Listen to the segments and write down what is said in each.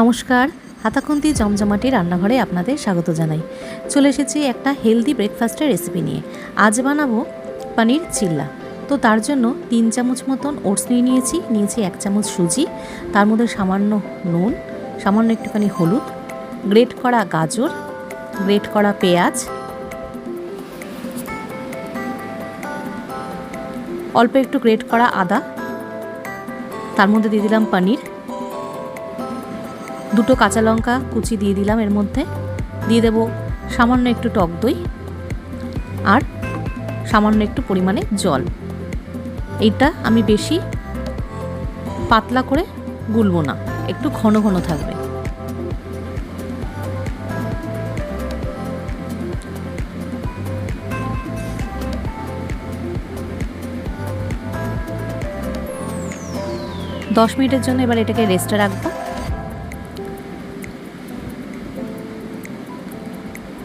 নমস্কার। হাতাখন্তি জমজমাটি রান্নাঘরে আপনাদের স্বাগত জানাই। চলে এসেছি একটা হেলদি ব্রেকফাস্টের রেসিপি নিয়ে। আজ বানাবো পনির চিল্লা। তো তার জন্য তিন চামচ মতন ওটস নিয়ে নিয়েছি নিয়েছি এক চামচ সুজি, তার মধ্যে সামান্য নুন, সামান্য একটুখানি হলুদ গ্রেট করা গাজর গ্রেট করা পেঁয়াজ, অল্প একটু গ্রেট করা আদা, তার মধ্যে দিয়ে দিলাম পনির। দুটো কাঁচা লঙ্কা কুচি দিয়ে দিলাম এর মধ্যে। দিয়ে দেবো সামান্য একটু টক দই আর সামান্য একটু পরিমাণে জল। এইটা আমি বেশি পাতলা করে গুলবো না, একটু ঘন ঘন থাকবে। দশ মিনিটের জন্য এবার এটাকে রেস্টে রাখব।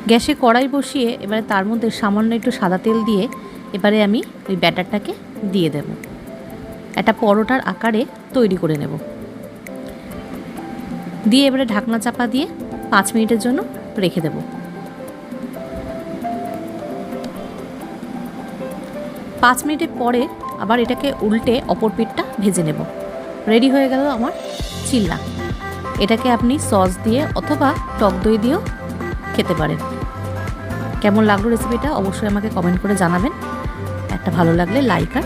গ্যাসে কড়াই বসিয়ে এবারে তার মধ্যে সামান্য একটু সাদা তেল দিয়ে এবারে আমি ওই ব্যাটারটাকে দিয়ে দেব। একটা পরোটার আকারে তৈরি করে নেব। দিয়ে এবারে ঢাকনা চাপা দিয়ে পাঁচ মিনিটের জন্য রেখে দেব। পাঁচ মিনিটের পরে আবার এটাকে উল্টে অপর পিঠটা ভেজে নেব। রেডি হয়ে গেল আমার চিল্লা। এটাকে আপনি সস দিয়ে অথবা টক দই দিয়েও খেতে পারেন। কেমন লাগল রেসিপিটা অবশ্যই আমাকে কমেন্ট করে জানাবেন। একটা ভালো লাগলে লাইক আর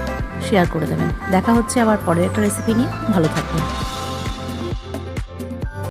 শেয়ার করে দেবেন। দেখা হচ্ছে আবার পরের একটা রেসিপি নিয়ে। ভালো থাকবেন।